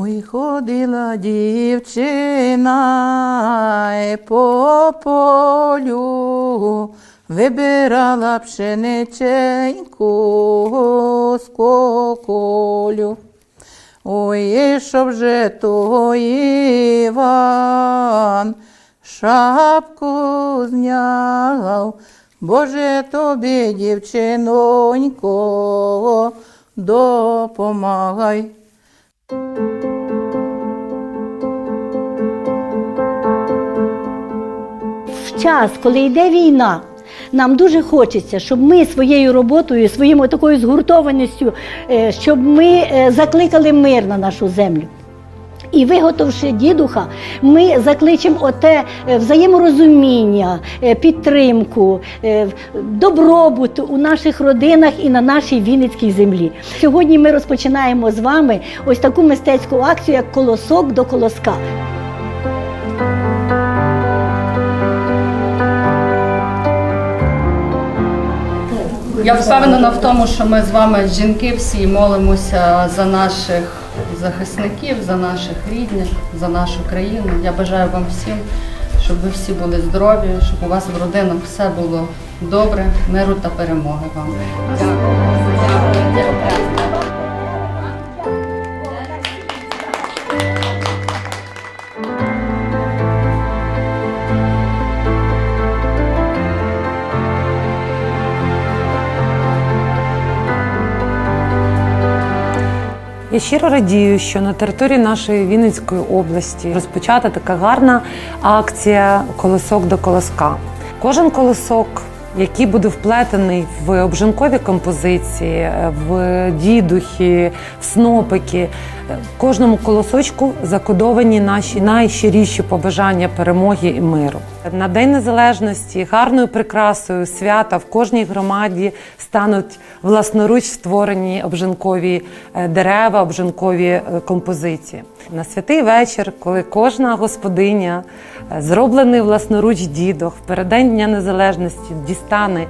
Ой, ходила дівчина по полю, вибирала пшениченьку з коколю. Ой, і що вже той Іван шапку зняв, Боже тобі, дівчинонько, допомагай. Час, коли йде війна, нам дуже хочеться, щоб ми своєю роботою, своєю такою згуртованістю, е, щоб ми е, закликали мир на нашу землю. І виготовши дідуха, ми закличемо оте е, взаєморозуміння, підтримку, добробут у наших родинах і на нашій Вінницькій землі. Сьогодні ми розпочинаємо з вами ось таку мистецьку акцію, як колосок до колоска. Я впевнена в тому, що ми з вами, жінки, всі молимося за наших захисників, за наших рідних, за нашу країну. Я бажаю вам всім, щоб ви всі були здорові, щоб у вас в родинах все було добре, миру та перемоги вам. Я щиро радію, що на території нашої Вінницької області розпочата така гарна акція Колосок до колоска. Кожен колосок, який буде вплетений в обжинкові композиції, в дідухи, в снопики, в кожному колосочку закодовані наші найщиріші побажання перемоги і миру. На День Незалежності гарною прикрасою свята в кожній громаді стануть власноруч створені обжинкові е, дерева, обжинкові е, композиції. На святий вечір, коли кожна господиня, е, зроблений власноруч дідох, в переддень Дня Незалежності дістане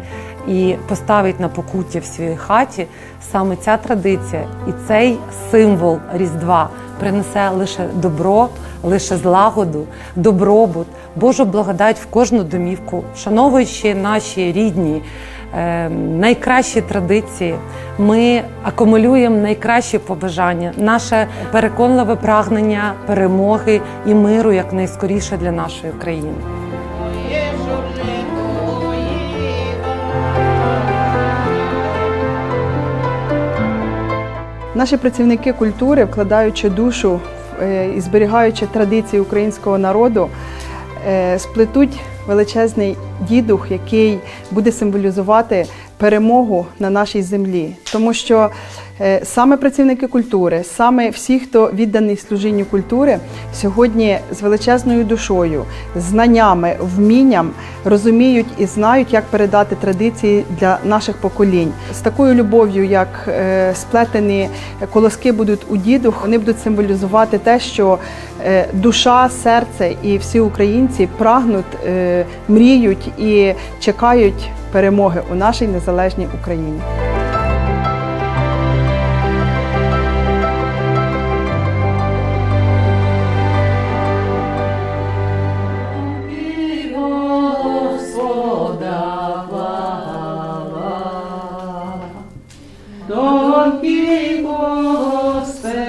і поставить на покуття в своїй хаті, саме ця традиція і цей символ Різдва принесе лише добро, лише злагоду, добробут, Божу благодать в кожну домівку, вшановуючи наші рідні. е, Найкращі традиції ми акумулюємо найкращі побажання, наше переконливе прагнення перемоги і миру якнайскоріше для нашої країни. Наші працівники культури, вкладаючи душу е, і зберігаючи традиції українського народу, е, сплетуть величезний дідух, який буде символізувати перемогу на нашій землі. Тому що е, саме працівники культури, саме всі, хто відданий служінню культури, сьогодні з величезною душою, знаннями, вмінням розуміють і знають, як передати традиції для наших поколінь. З такою любов'ю, як е, сплетені колоски будуть у дідух, вони будуть символізувати те, що е, душа, серце і всі українці прагнуть, мріють і чекають перемоги у нашій незалежній Україні. Тонкий Господи,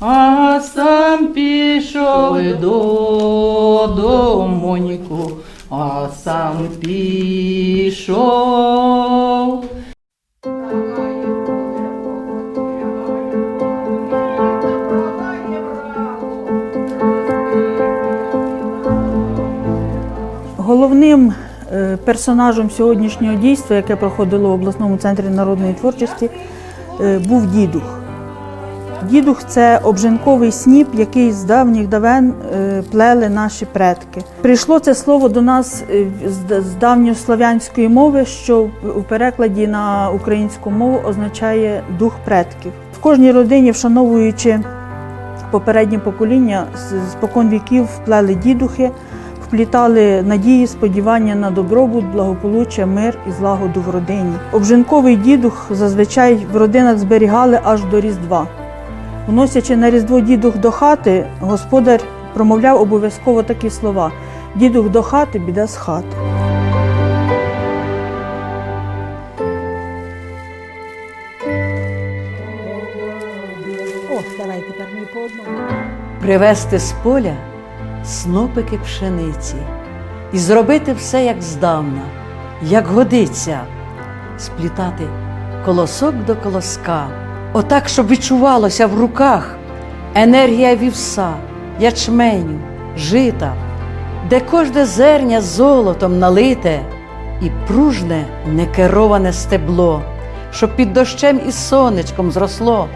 а сам пішов до домоньку, а сам пішов. Головним е, персонажем сьогоднішнього дійства, яке проходило в обласному центрі народної творчості, е, був дідух. Дідух це обжинковий сніп, який з давніх давен е, плели наші предки. Прийшло це слово до нас е, з- давньослов'янської мови, що в- перекладі на українську мову означає дух предків. В кожній родині, вшановуючи попереднє покоління, спокон віків плели дідухи вплітали надії, сподівання на добробут, благополуччя, мир і злагоду в родині. Обжинковий дідух зазвичай в родинах зберігали аж до Різдва. Вносячи на Різдво дідух до хати, господар промовляв обов'язково такі слова: дідух до хати, біда з хати. О, давай тепер мені по одному. привезти з поля снопики пшениці і зробити все як здавна, як годиться, сплітати колосок до колоска, отак, щоб відчувалося в руках. Енергія вівса, ячменю, жита, де кожне зерня золотом налите і пружне некероване стебло, щоб під дощем і сонечком зросло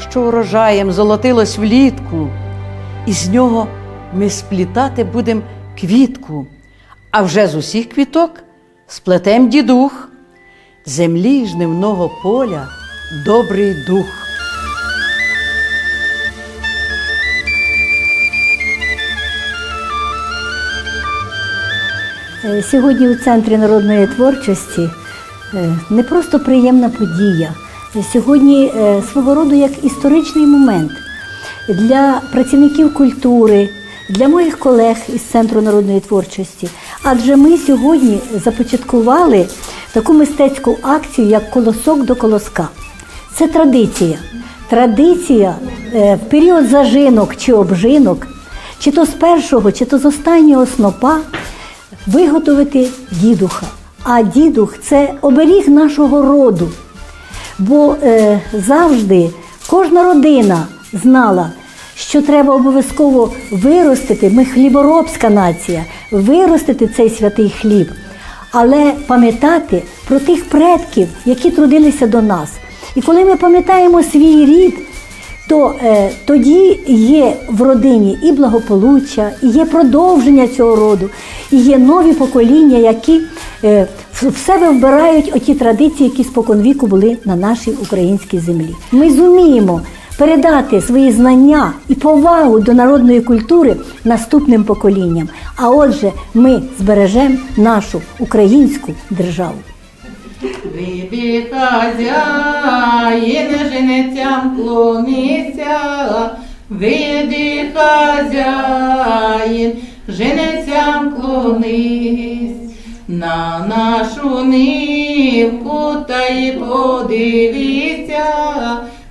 що урожаєм золотилось влітку, і з нього ми сплітати будем квітку, а вже з усіх квіток сплетем дідух, землі жнивного поля добрий дух. Е, Сьогодні у Центрі народної творчості е, не просто приємна подія. Е, Сьогодні свого роду як історичний момент для працівників культури, для моїх колег із Центру народної творчості. Адже ми сьогодні започаткували таку мистецьку акцію, як колосок до колоска. Це традиція. Традиція е, в період зажинок чи обжинок, чи то з першого, чи то з останнього снопа виготовити дідуха. А дідух це оберіг нашого роду. Бо е, завжди кожна родина знала, що треба обов'язково виростити, ми хліборобська нація, виростити цей святий хліб, але пам'ятати про тих предків, які трудилися до нас. І коли ми пам'ятаємо свій рід, то е, тоді є в родині і благополуччя, і є продовження цього роду, і є нові покоління, які е, в себе вбирають оті традиції, які споконвіку були на нашій українській землі. Ми зуміємо передати свої знання і повагу до народної культури наступним поколінням. А отже, ми збережемо нашу українську державу. Вийди хазяїн, женицям клонися, вийди хазяїн, женицям клонись, на нашу нивку та й подивіться,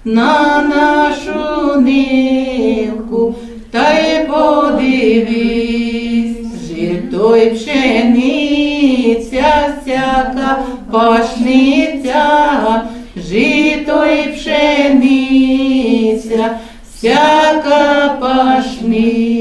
на нашу нивку та й подивись, жито й пшениця, me.